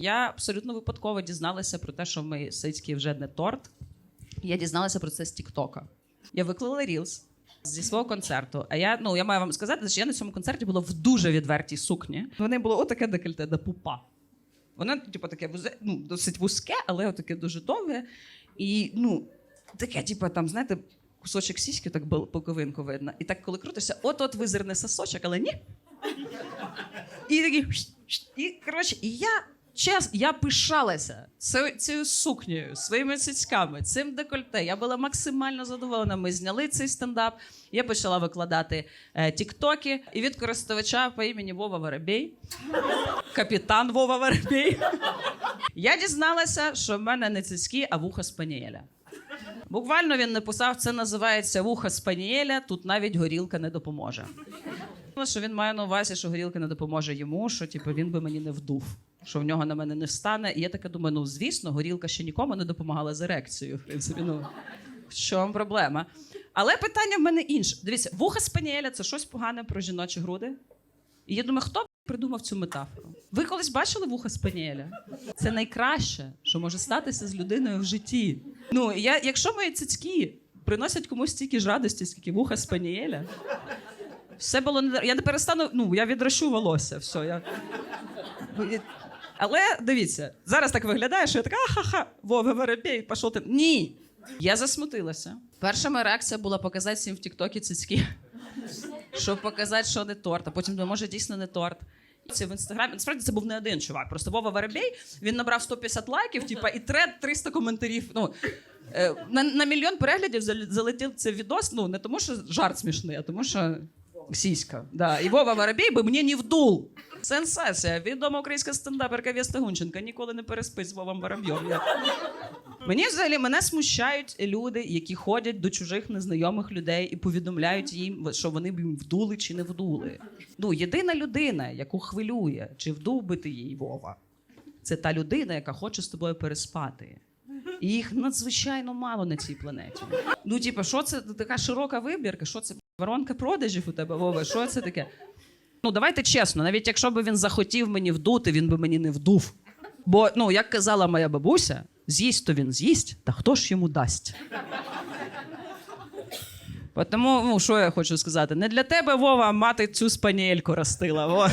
Я абсолютно випадково дізналася про те, що ми сицькі вже не торт. Я дізналася про це з Тіктока. Я виклала рілс зі свого концерту. А я ну я маю вам сказати, що я на цьому концерті була в дуже відвертій сукні. Вони було отаке декольте до пупа. Воно, типу, таке ну, досить вузьке, але таке дуже довге. І ну, таке, типу, там, знаєте, кусочок сіськи, так бо- боковинку видно. І так, коли крутишся, от-от визирне сосочок, але ні. І такі. І, коротше, і я. Чесно, я пишалася цією, сукнею, своїми цицьками, цим декольте. Я була максимально задоволена. Ми зняли цей стендап. Я почала викладати е, тіктоки. І від користувача по імені Вова Воробей, капітан Вова Воробей, я дізналася, що в мене не цицькі, а вуха спанієля. Буквально він написав, це називається вуха спанієля, тут навіть горілка не допоможе. Що він має на увазі, що горілка не допоможе йому, що типу, він би мені не вдув, що в нього на мене не встане. І я така думаю: ну звісно, горілка ще нікому не допомагала з ерекцією. В принципі, ну в чому проблема? Але питання в мене інше. Дивіться, вуха спанієля це щось погане про жіночі груди. І я думаю, хто придумав цю метафору? Ви колись бачили вуха спанієля? Це найкраще, що може статися з людиною в житті. Ну, я, якщо мої цицькі приносять комусь стільки ж радості, скільки вуха спанієля, все було не я не перестану. Ну я відрощу волосся. Все, я... Але дивіться, зараз так виглядає, що я така ха-ха, Вова Воробей, пішов ти. Ні. Я засмутилася. Перша моя реакція була показати всім в Тіктокі цицьки, щоб показати, що не торт. А потім може дійсно не торт. Це в інстаграмі. Насправді це був не один чувак. Просто Вова Воробей він набрав 150 лайків, типа, і тред 300 коментарів. Ну, е, на, на мільйон переглядів залетів цей відос. Ну не тому, що жарт смішний, а тому, що сіська. Да. І Вова Воробей би мені не вдул. Сенсація. Відома українська стендаперка Вєста Гунченка ніколи не переспить з Вовом Воробйом. Мені взагалі мене смущають люди, які ходять до чужих незнайомих людей і повідомляють їм, що вони б їм вдули чи не вдули. Ну, єдина людина, яку хвилює, чи вдув би їй Вова, це та людина, яка хоче з тобою переспати. І їх надзвичайно мало на цій планеті. Ну, типу, що це така широка вибірка? Що це воронка продажів у тебе, Вова? Що це таке? Ну, давайте чесно, навіть якщо б він захотів мені вдути, він би мені не вдув. Бо, ну, як казала моя бабуся, з'їсть то він з'їсть, та хто ж йому дасть? Тому, ну, що я хочу сказати? Не для тебе, Вова, мати цю спаніельку ростила. Во.